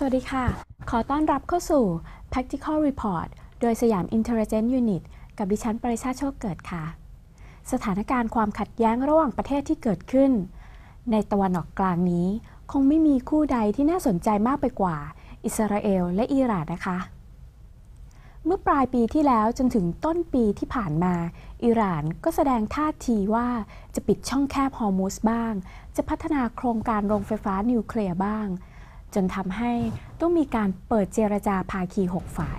สวัสดีค่ะ ขอต้อนรับเข้าสู่ Practical Report โดยสยาม Intelligence Unit กับดิฉันปริชาโชคเกิดค่ะ สถานการณ์ความขัดแย้งระหว่างประเทศที่เกิดขึ้น ในตะวันออกกลางนี้ คงไม่มีคู่ใดที่น่าสนใจมากไปกว่า อิสราเอลและอิหร่านนะคะ เมื่อปลายปีที่แล้วจนถึงต้นปีที่ผ่านมา อิหร่านก็แสดงท่าทีว่าจะปิดช่องแคบฮอร์มุสบ้าง จะพัฒนาโครงการโรงไฟฟ้านิวเคลียร์บ้าง จนทำให้ต้องมีการเปิดเจรจาภาคี 6 ฝ่าย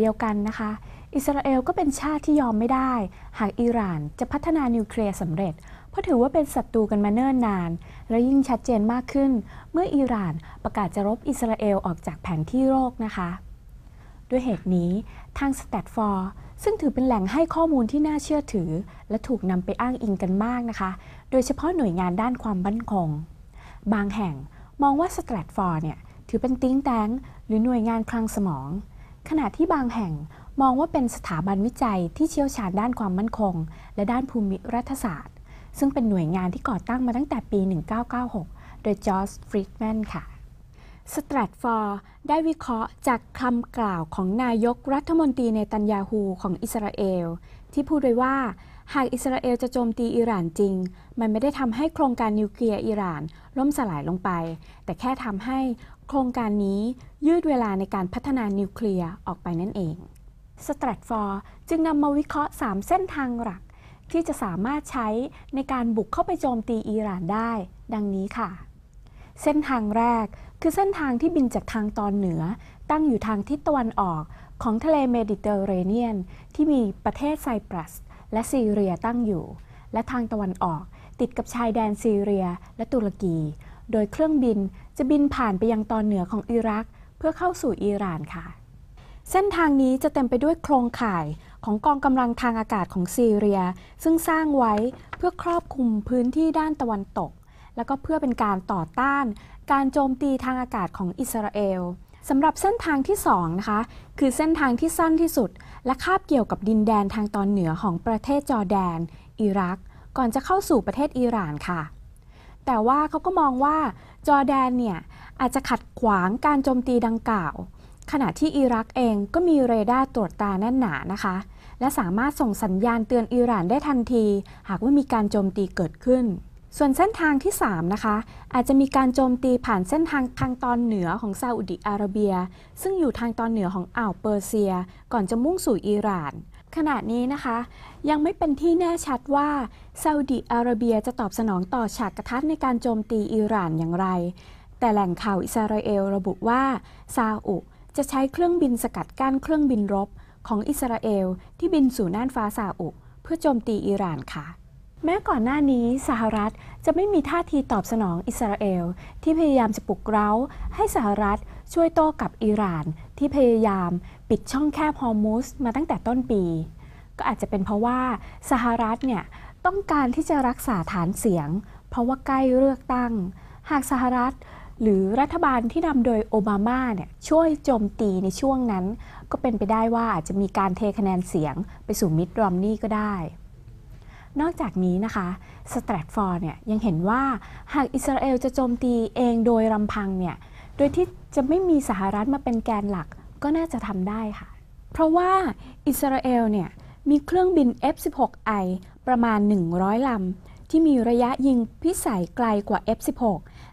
เดียวกันนะคะ อิสราเอลก็เป็นชาติที่ยอมไม่ได้ หากอิหร่านจะพัฒนานิวเคลียร์สำเร็จ เพราะถือว่าเป็นศัตรูกันมาเนิ่นนาน และยิ่งชัดเจนมากขึ้น เมื่ออิหร่านประกาศจะรบอิสราเอลออกจากแผนที่โลกนะคะ ด้วยเหตุนี้ทางสแตทฟอร์ซึ่งถือเป็นแหล่งให้ข้อมูลที่น่าเชื่อถือ และถูกนำไปอ้างอิงกันมากนะคะ โดยเฉพาะหน่วยงานด้านความมั่นคง บางแห่งมองว่าสแตทฟอร์เนี่ยถือเป็นติ้งแตงหรือหน่วยงานคลังสมอง ขณะที่บางแห่งมองว่าเป็นสถาบันวิจัยที่เชี่ยวชาญด้านความมั่นคง และด้านภูมิรัฐศาสตร์ ซึ่งเป็นหน่วยงานที่ก่อตั้งมาตั้งแต่ปี 1996 โดยจอร์จฟรีดแมนค่ะสแตรทฟอร์ได้วิเคราะห์จากคำกล่าวของนายกรัฐมนตรีในตันยาฮูของอิสราเอล ที่พูดไว้ว่า หากอิสราเอลจะโจมตีอิหร่านจริง มันไม่ได้ทำให้โครงการนิวเคลียร์อิหร่าน ล่มสลายลงไป แต่แค่ทำให้ โครงการนี้ยืดเวลาในการพัฒนานิวเคลียร์ออกไปนั่นเองสแตรทฟอร์จึงนำมาวิเคราะห์ 3 เส้นทางหลัก ที่จะสามารถใช้ในการบุกเข้าไปโจมตีอิหร่านได้ ดังนี้ค่ะ เส้นทางแรกคือเส้นทางที่บินจากทางตอนเหนือ ตั้งอยู่ทางทิศตะวันออกของทะเลเมดิเตอร์เรเนียน ที่มีประเทศไซปรัส และซีเรียตั้งอยู่ และทางตะวันออกติดกับชายแดนซีเรียและตุรกี โดยเครื่องบินจะบินผ่านไปยังตอนเหนือของอิรัก เพื่อเข้าสู่อิหร่านค่ะ เส้นทางนี้จะเต็มไปด้วยโครงข่ายของกองกำลังทางอากาศของซีเรีย ซึ่งสร้างไว้เพื่อครอบคลุมพื้นที่ด้านตะวันตก แล้วก็เพื่อเป็นการต่อต้าน การโจมตีทางอากาศของอิสราเอลสำหรับเส้นทางที่2นะคะคือเส้นทางที่สั้นที่สุด และคาบเกี่ยวกับดินแดนทางตอนเหนือของประเทศจอร์แดน อิรัก ก่อนจะเข้าสู่ประเทศอิหร่านค่ะ แต่ว่าเขาก็มองว่าจอร์แดนเนี่ยอาจจะขัดขวางการโจมตีดังกล่าว ขณะที่อิรักเองก็มีเรดาร์ตรวจตาแน่นหนานะคะ และสามารถส่งสัญญาณเตือนอิหร่านได้ทันที หากว่ามีการโจมตีเกิดขึ้น ส่วนเส้นทางที่ 3 นะคะ อาจจะมีการโจมตีผ่านเส้นทางทางตอนเหนือของซาอุดิอาระเบีย ซึ่งอยู่ทางตอนเหนือของอ่าวเปอร์เซีย ก่อนจะมุ่งสู่อิหร่าน ขณะนี้นะคะ ยังไม่เป็นที่แน่ชัดว่าซาอุดิอาระเบียจะตอบสนองต่อฉากกระทัดในการโจมตีอิหร่านอย่างไร แต่แหล่งข่าวอิสราเอลระบุว่าซาอุจะใช้เครื่องบินสกัดกั้นเครื่องบินรบของอิสราเอลที่บินสู่น่านฟ้าซาอุเพื่อโจมตีอิหร่านค่ะ แม้ก่อนหน้านี้สหรัฐจะไม่มีท่าทีตอบสนองอิสราเอล ที่พยายามจะปลุกเร้า ให้สหรัฐช่วยโต้กับอิหร่าน ที่พยายามปิดช่องแคบฮอร์มุสมาตั้งแต่ต้นปี ก็อาจจะเป็นเพราะว่าสหรัฐเนี่ยต้องการที่จะรักษาฐานเสียง เพราะว่าใกล้เลือกตั้ง หากสหรัฐหรือรัฐบาลที่นำโดยโอบามาเนี่ยช่วยโจมตีในช่วงนั้น ก็เป็นไปได้ว่าอาจจะมีการเทคะแนนเสียงไปสู่มิดรอมนี่ก็ได้ นอกจากนี้นะคะสแตรทฟอร์เนี่ยยังเห็นว่าหากอิสราเอลจะโจมตีเองโดยลำพังเนี่ยโดยที่จะไม่มีสหรัฐมาเป็นแกนหลักก็น่าจะทำได้ค่ะ เพราะว่าอิสราเอลเนี่ยมีเครื่องบิน F-16I ประมาณ 100 ลำ ที่มีระยะยิงพิสัยไกลกว่า F-16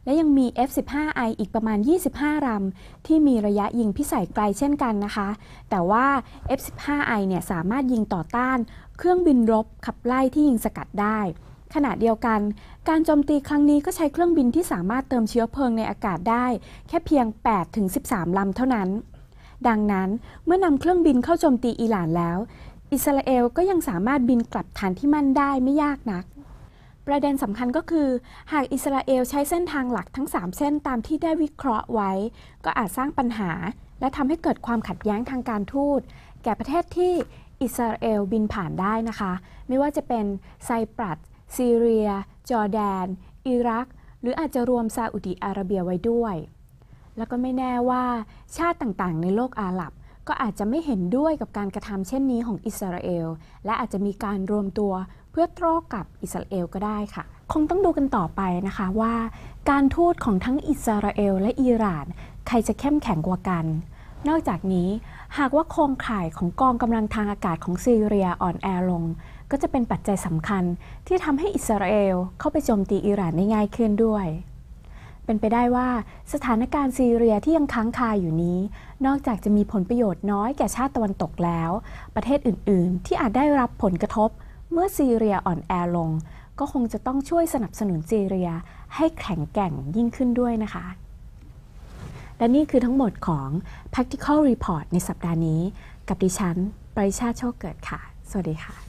และยังมี F-15I อีกประมาณ 25ลำที่มีระยะยิงพิสัยไกลเช่นกันนะคะ แต่ว่า F-15I เนี่ยสามารถยิงต่อต้าน เครื่องบินรบขับไล่ที่ยิงสกัดได้ ขณะเดียวกัน การโจมตีครั้งนี้ก็ใช้เครื่องบินที่สามารถเติมเชื้อเพลิงในอากาศได้ แค่เพียง 8-13ลำเท่านั้น ดังนั้นเมื่อนำเครื่องบินเข้าโจมตีอิหร่านแล้ว อิสราเอลก็ยังสามารถบินกลับฐานที่มั่นได้ไม่ยากนัก ประเด็นสำคัญก็คือ หากอิสราเอลใช้เส้นทางหลักทั้ง 3 เส้นตามที่ได้วิเคราะห์ไว้ ก็อาจสร้างปัญหา และทำให้เกิดความขัดแย้งทางการทูต แก่ประเทศที่อิสราเอลบินผ่านได้นะคะ ไม่ว่าจะเป็นไซปรัสซีเรีย จอร์แดน อิรัก หรืออาจจะรวมซาอุดิอาระเบียไว้ด้วย แล้วก็ไม่แน่ว่าชาติต่างๆ ในโลกอาหรับ ก็อาจจะไม่เห็นด้วยกับการกระทำเช่นนี้ของอิสราเอล และอาจจะมีการรวมตัวเพื่อโต้กับอิสราเอลก็ได้ค่ะ คงต้องดูกันต่อไปนะคะว่า การทูตของทั้งอิสราเอลและอิหร่าน ใครจะเข้มแข็งกว่ากัน นอกจากนี้หากว่าโครงข่ายของกองกำลังทางอากาศของซีเรียอ่อนแอลง ก็จะเป็นปัจจัยสำคัญที่ทำให้อิสราเอลเข้าไปโจมตีอิหร่านได้ง่ายขึ้นด้วย เป็นไปได้ว่าสถานการณ์ซีเรียที่ยังค้างคาอยู่นี้ นอกจากจะมีผลประโยชน์น้อยแก่ชาติตะวันตกแล้ว ประเทศอื่น ๆ ที่อาจได้รับผลกระทบ เมื่อซีเรียอ่อนแอลง ก็คงจะต้องช่วยสนับสนุนซีเรียให้แข็งแกร่งยิ่งขึ้นด้วยนะคะ และนี่คือทั้งหมดของ Practical Report ในสัปดาห์นี้ กับดิฉัน ปริชาโชคเกิดค่ะ สวัสดีค่ะ